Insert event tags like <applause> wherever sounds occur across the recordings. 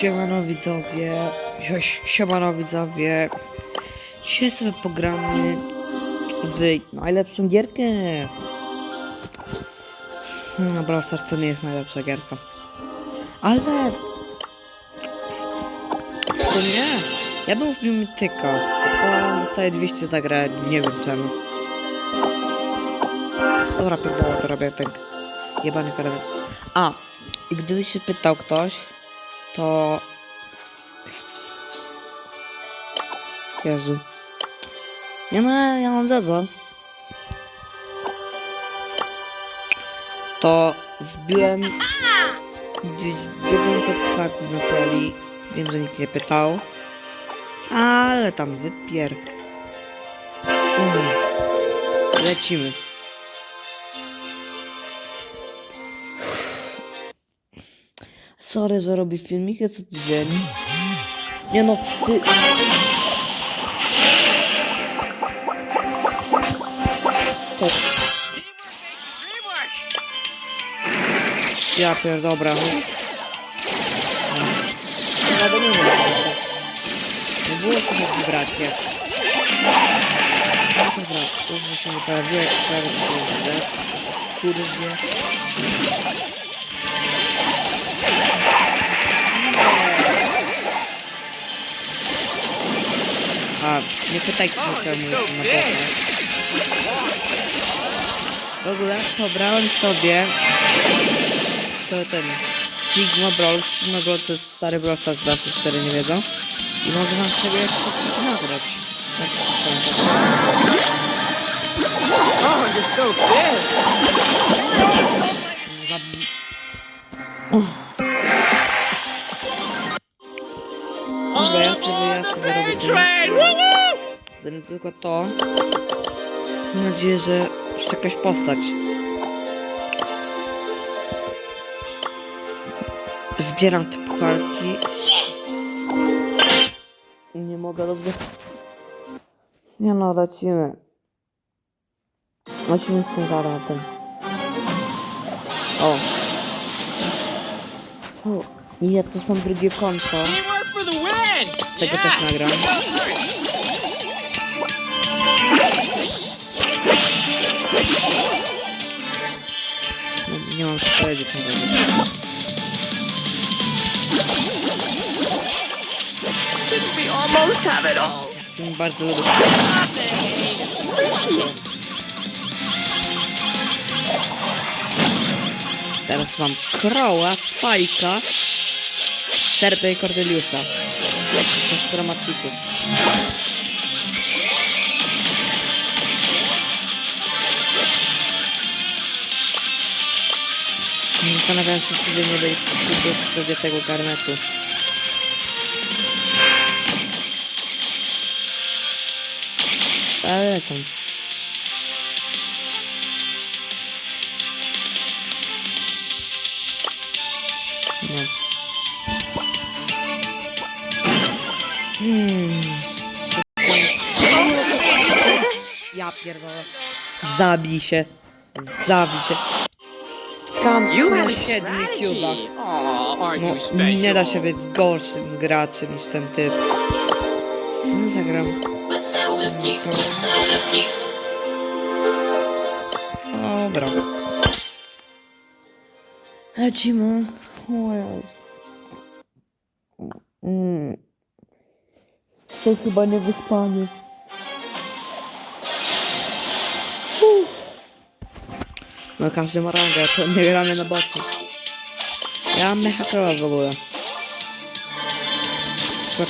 Siemano widzowie, siemano widzowie. Dzisiaj sobie pogramy w najlepszą gierkę. No Brawl Stars to nie jest najlepsza gierka. Ale... W sumie, ja bym wbił mityka. On dostaje 200 za grę, nie wiem czemu. Dobra, pierdolę, to robię ten jebany karabin. A, i gdyby się pytał ktoś, to... Jezu. Nie no, ja mam zadzwon. To wbiłem gdzieś 900 haków na soli. Wiem, że nikt nie pytał. Ale tam wypier... Mm. Lecimy. Sorry, że robię filmiki co tydzień. Nie no, ty... To... Ja pier, dobra. Ja do nie wiem. Nie było to tak bracie. Dobra, już musimy prawie, prawie to Kurde. Nie pytajcie mnie czemu jestem na botach. W ogóle pobrałem sobie to ten Sigma Brawl, Sigma Brawl to jest stary Brawl Stars dla które nie wiedzą. I mogę wam sobie coś nagrać. Oh, you're so big. Train, woo woo! Zanim tylko to. Mam nadzieję, że jeszcze jakaś postać. Zbieram te pucharki. I nie mogę rozbierać. Nie no, lecimy. Lecimy z tym garatem. O. O. I ja też mam drugie konto. Tego też nagram. Nie mam. Didn't we almost have bardzo lubię. Teraz mam Crowa, Spajka, Serpę i Cordeliusa. To z Zastanawiam się, czy nie będzie kupić sobie tego garnetu. Ale tam. No. Hmm. Ja pierdolę. Zabij się. Zabij się. Kam You have a siedmiu Cuba. strategy. Aw, aren't No, you special? nie da się być gorszym graczem niż ten typ. My zagram? Dobra. Lecimy. O Jezu. Mm. Są chyba niewyspany. No każdy ma rangę, to nie gramy na boku. Ja mam mecha krowa w ogóle.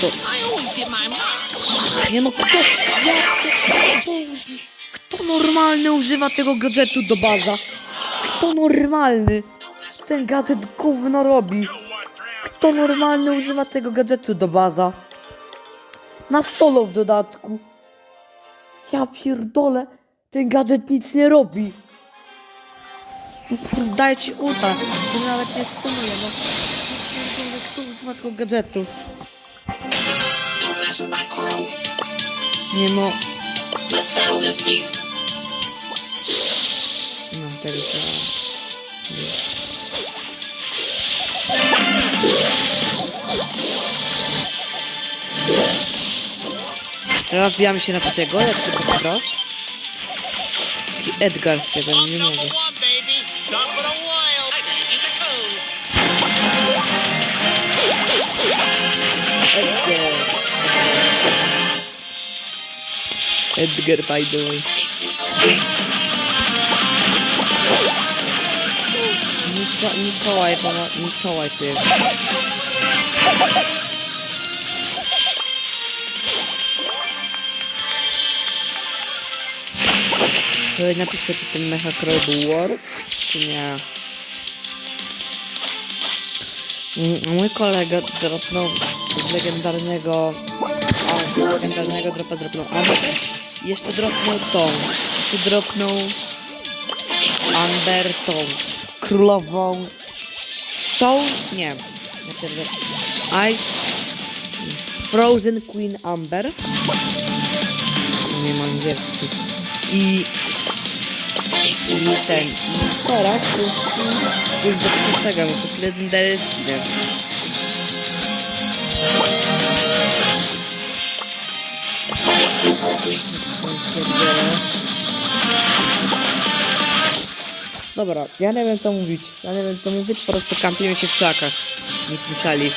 To... I always get my mark. Nie no, kto... Kto, kto normalny używa tego gadżetu do baza? Kto normalny? Ten gadżet gówno robi. Kto normalny używa tego gadżetu do baza? Na solo w dodatku. Ja pierdolę. Ten gadżet nic nie robi. Daj ci uta, to nawet nie stunuje, bo nie w przypadku gadżetu. Nie mo... No, teraz trzeba... Teraz wbijamy się na tego, jak tylko teraz. Edgar z tego, nie mogę. Stop for a while. I. It's good if I do Nunca, nunca vai, mano. Nunca vai ter. Сегодня пишет, Make a меня хакрыл Mm, Mój kolega dropnął z legendarnego a, z legendarnego dropa dropnął Amber. Jeszcze dropnął tą. Jeszcze dropnął Amber tą. Królową Stone? Nie. Ice Frozen Queen Amber. Nie mam angielski. I i ten. I teraz to jest do szóstego, bo to jest legendary skin. Dobra, ja nie wiem co mówić. Ja nie wiem co mówić, po prostu kampimy się w krzakach. Nie słyszeli.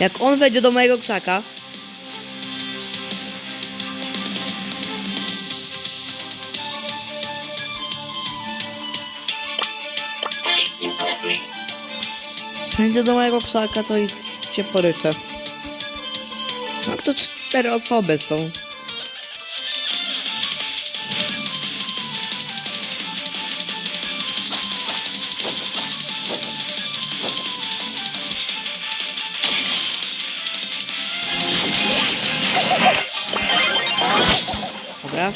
Jak on wejdzie do mojego krzaka, wejdzie do mojego krzaka, to i się poryczę. No to cztery osoby są.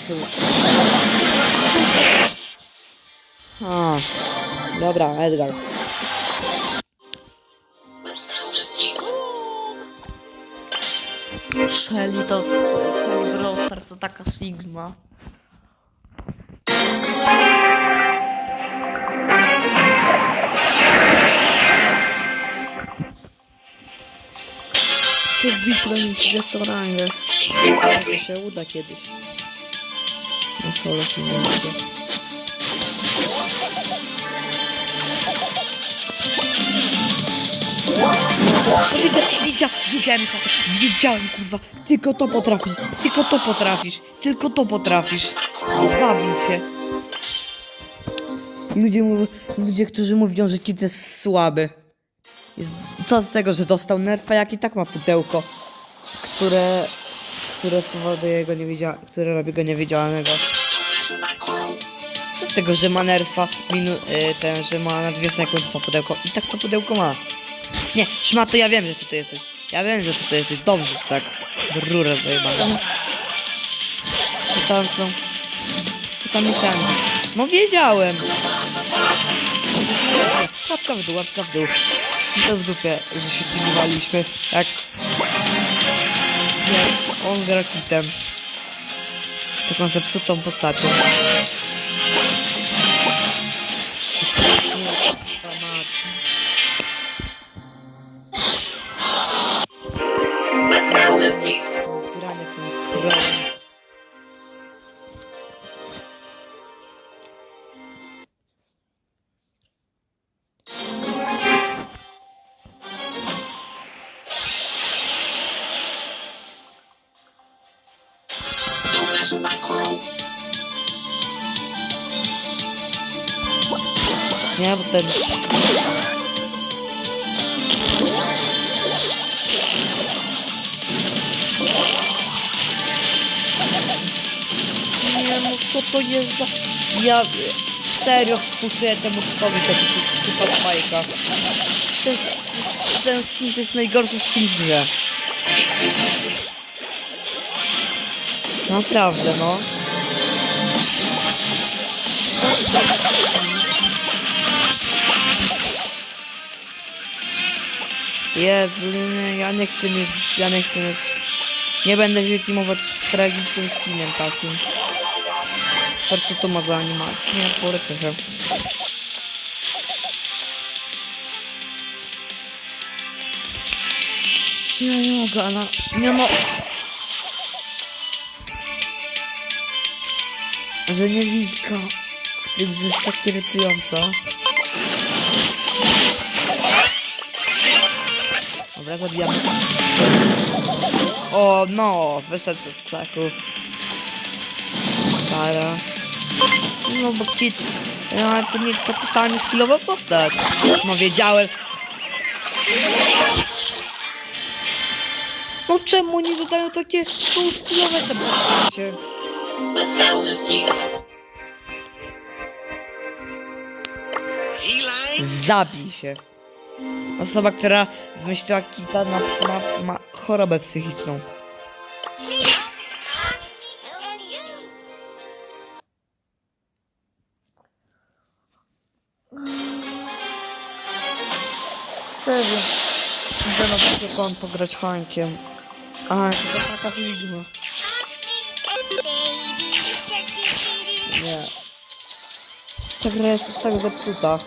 Tu. A, dobra, Edgar. Shelly to Shelly Browser to taka Sigma. To wbić nich 30 rangę. To się uda kiedyś. Na solo się nie uda. Widzia, widziałem już. Wiedziałem, kurwa. Tylko to potrafisz. Tylko to potrafisz. Tylko to potrafisz. Zabił się. Ludzie, mówią, ludzie, którzy mówią, że Kit jest słaby. Jest, co z tego, że dostał nerfa, jak i tak ma pudełko, które, które powoduje go niewidzialnego, które robi go niewidzialnego. Co z tego, że ma nerfa, minu, y, ten, że ma na dwie sekundy to pudełko i tak to pudełko ma. Nie, szmato, ja wiem, że tu jesteś. Ja wiem, że tu jesteś. Dobrze, tak. Rurę. Co tam są? Tam jest tam? No wiedziałem. Łapka w dół, łapka w dół. I to w dupie, pilnowaliśmy. Jak... Jak on gra kitem. Taką zepsutą postacią. Granie tym grałem. Nie, bo to jest za... Ja serio współczuję temu typowi, jest typa fajka. Ten, ten skin to jest najgorszy skin w grze. Naprawdę, no. Jezu, nie, ja nie chcę mieć, ja nie chcę mieć, nie będę się teamować z tragicznym skinem takim. To ma za animację, nie poryczę się. Ja nie mogę, ale... Nie no... Że nie wilka w tym, że jest tak irytująca. Dobra, zabijamy. O, no, wyszedł z krzaków. Stara. No bo kit... Ja, to nie to totalnie skillowa postać. No wiedziałem. No czemu nie dodają takie są skillowe te postacie? Zabij się. Osoba, która wymyśliła kita na, na, ma chorobę psychiczną. Pewnie. Idę na takie konto grać Hankiem. A, to taka widma. Nie. Ta gra jest tak zepsuta.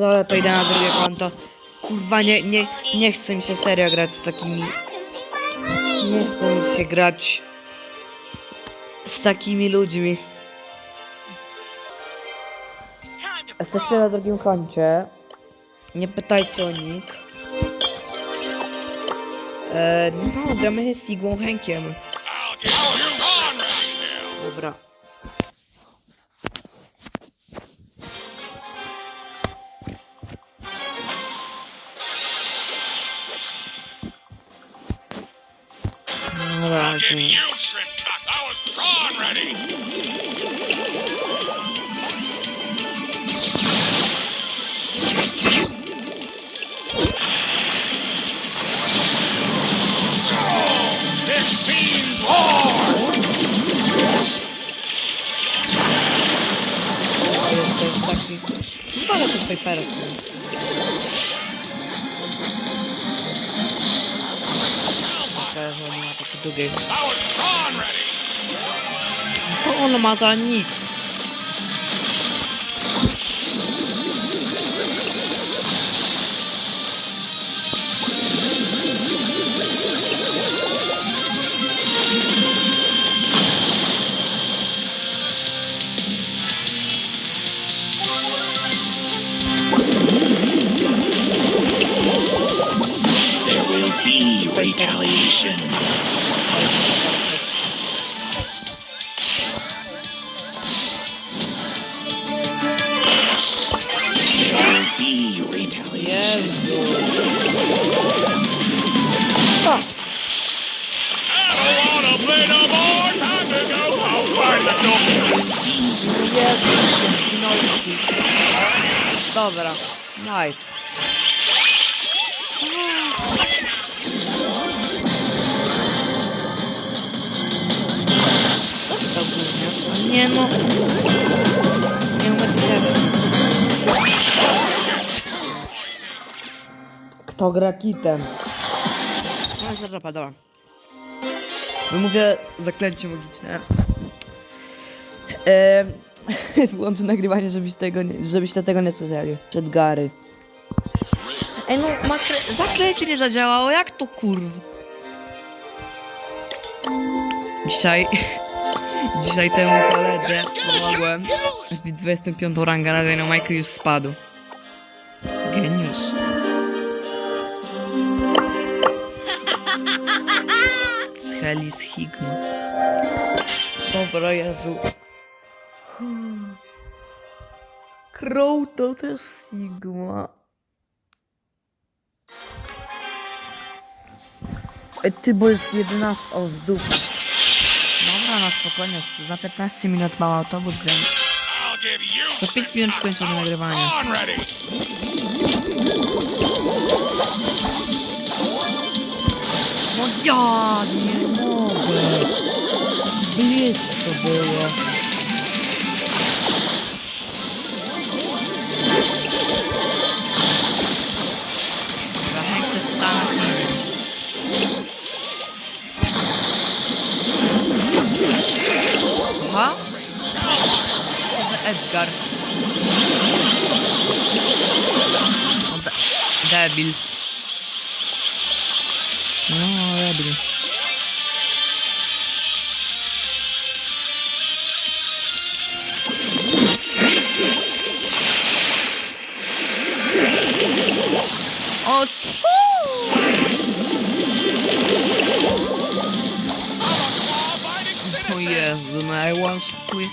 Pierdolę, to idę na drugie konto. Kurwa, nie, nie, nie chce mi się serio grać z takimi... Nie chce mi się grać z takimi ludźmi. Jesteśmy na drugim koncie. Nie pytajcie o nick. E, no, gramy z Sigłą Henkiem. Dobra. Dobra, Give to- you shrimp cock. I was prawn ready. This fiend roars. to jest, to jest taki... Chyba to jest ona ma takie długie... I was prawn ready. Co ona retaliation. Retaliation. Door. Jezu. Dobra, nice. Nie no. Nie umiem Kto gra kitem? No, zadrapa, dobra. Wymówię zaklęcie magiczne. <laughs> Ehm, Włączę nagrywanie, żebyś tego nie, żebyście tego nie słyszeli. Przed Gary. Ej no, makre... zaklęcie nie zadziałało, jak to kurw? Dzisiaj... Dzisiaj temu koledze pomogłem. Wbić 25 rangę na Dynamite już spadł. Geniusz. Z Helis Higma. Dobra, Jezu. Crow to też Sigma. Ej, Ty, bo jest 11 o w dupę. Dobra, na spokojnie, za 15 minut mały autobus gramy. Za 5 minut kończymy nagrywanie. No ja nie mogę. Blisko było. Debil. No, debil. O co? O Jezu, no ja łączkuję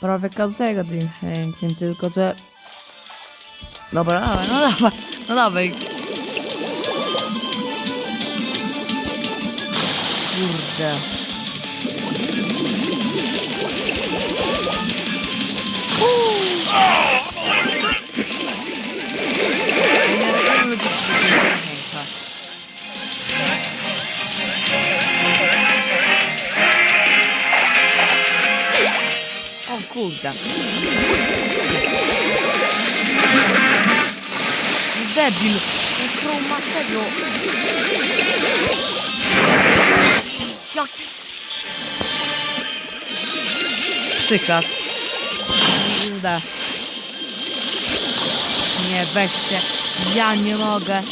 prawie każdego chętnie, tylko że... Dobra, dawaj, no dawaj, no dawaj. Kurde. O kurde. Debil. Ten ma serio. Jak... Psyka. Kurde. Nie, weźcie. Ja nie mogę.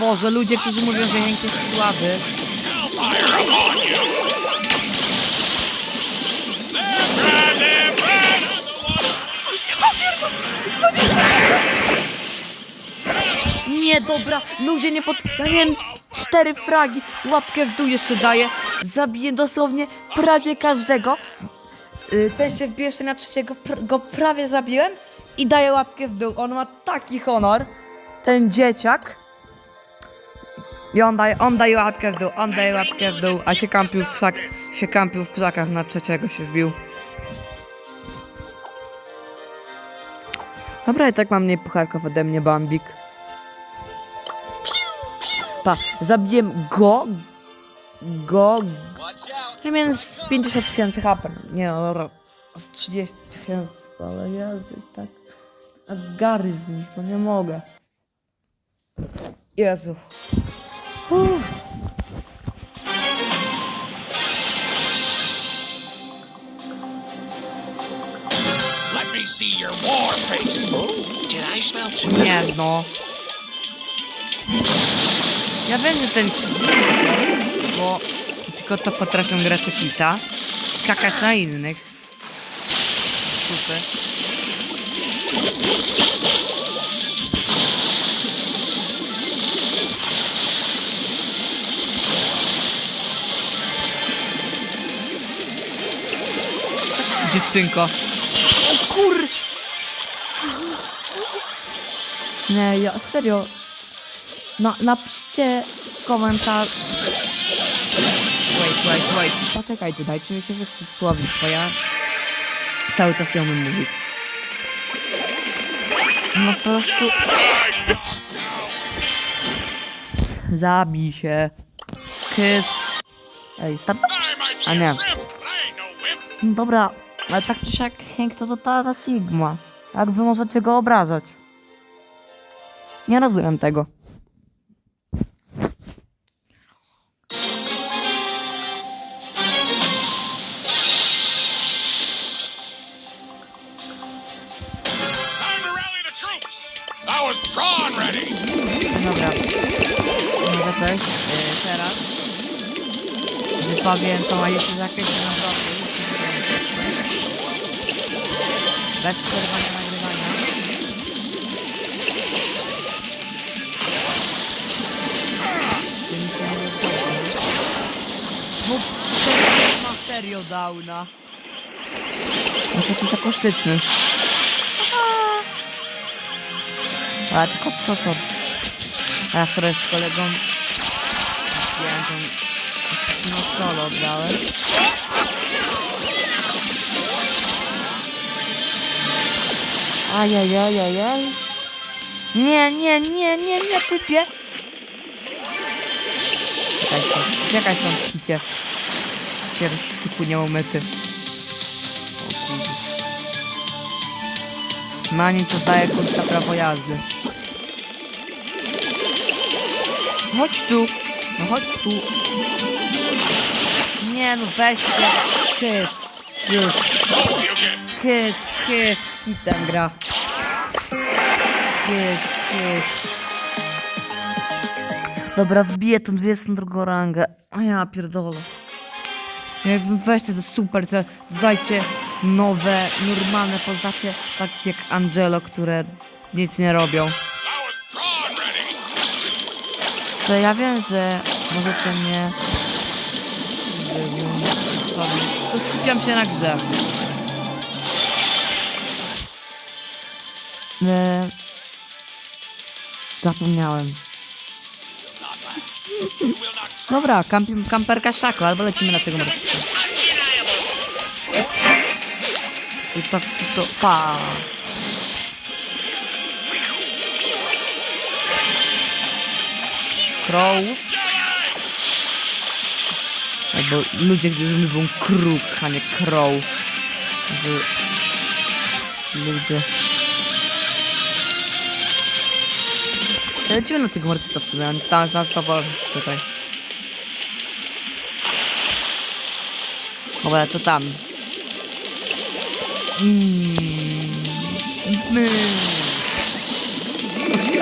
Boże, ludzie, którzy mówią, że Hank jest słaby. Nie, dobra, ludzie nie pod... Ja miałem cztery fragi, łapkę w dół jeszcze daję. Zabiję dosłownie prawie każdego. Y, Ten się wbije jeszcze na trzeciego, go prawie zabiłem i daję łapkę w dół. On ma taki honor, ten dzieciak. I on daje, on daje łapkę w dół, on daje łapkę w dół, a się kampił w krzak, się kampił w krzakach na trzeciego się wbił. Dobra, i tak mam mniej pucharków ode mnie, Bambik. Pa, zabiłem go, go, ja miałem z 50 tysięcy HP, nie no, z 30 tysięcy, ale Jezu, tak, gary z nich, no nie mogę. Jezu. Uff. See your war face. Did I smell too Nie no. Ja że ten bo tylko to potrafią grać kita, skakać na innych. Super. Dziewczynko. Nie, ja serio. Na, napiszcie komentarz. Wait, wait, wait. Poczekajcie, dajcie mi się wysłowić, bo ja cały czas nie mówić. No po prostu... Zabij się. Kys. Ej, start. A nie. No Dobra, ale tak czy siak Hank to totalna Sigma. Jak wy możecie go obrażać? Nie rozumiem tego. Jakiś akustyczny. Ale tylko co to? A wczoraj z kolegą Wziąłem tą no solo grałem Ajajajajaj. Nie, nie, nie, nie, nie typie. Czekaj czekaj stąd picie Pierwszy typu nie umyty Na nim to daje kurta prawo jazdy Chodź tu, no chodź tu. Nie no, weźcie. Kys. Już. Kys, kys. Kitem gra. Kys, kys. Dobra, wbiję tą 22 rangę. A ja pierdolę. Jakbym weźcie to super, te dodajcie nowe, normalne postacie, takie jak Angelo, które nic nie robią. To ja wiem, że możecie mnie... Skupiam się na grze. E... Zapomniałem. Dobra, kampi, kamperka szako, albo lecimy na tego mordercę. I tak to pa. Crow. Albo ludzie, którzy mówią kruk, a nie crow. Ludzie. Lecimy na tych morderców, tam na stopę tutaj. Dobra, to tam. Mm.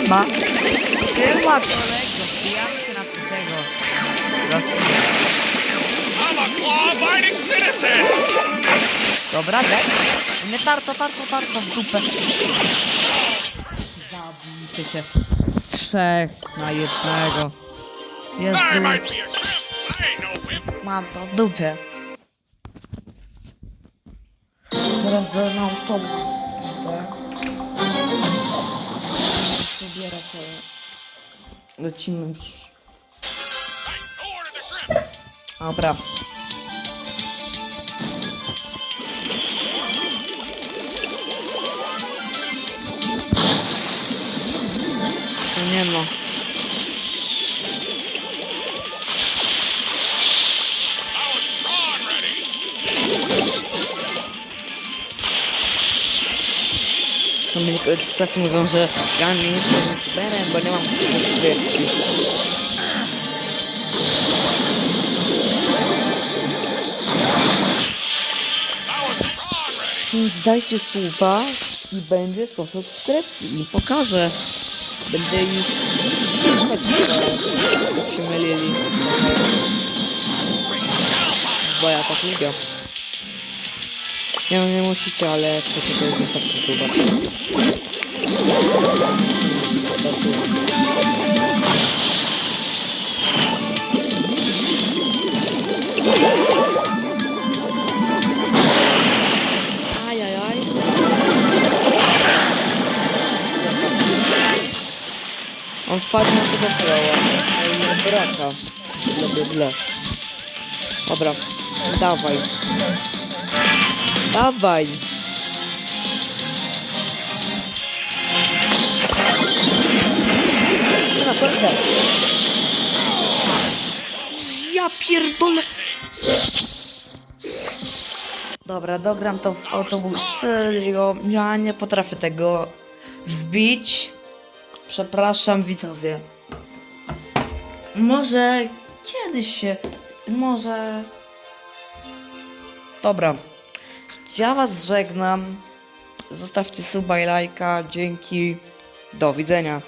Ma. Chyba kolego, wbijamy się na tego. I'm a law-abiding citizen. Dobra, tak? Nie tarto, tarto, tarto w dupę. Zabijcie się. Trzech na jednego. Wimp. mam to w dupie. Zaraz do na autobus. Pobierę się. Lecimy już. Dobra. Nie ma. Tacy mówią, że ja nie jestem youtuberem, bo nie mam rozgrywki. I was prawn ready. Więc dajcie suba i będzie 100 subskrypcji i pokażę. Będę ich się mylili. Bo ja tak lubię. Nie, no nie musicie, ale chcecie to jest suba. Ajajaj. On wpadł na tego flowa. Nie braka. Ble. Dobra, dawaj. Dawaj. Ja pierdolę. Dobra, dogram to w autobus. Serio, ja nie potrafię tego wbić. Przepraszam widzowie. Może kiedyś się. Może. Dobra. Ja was żegnam. Zostawcie suba i lajka. Dzięki. Do widzenia.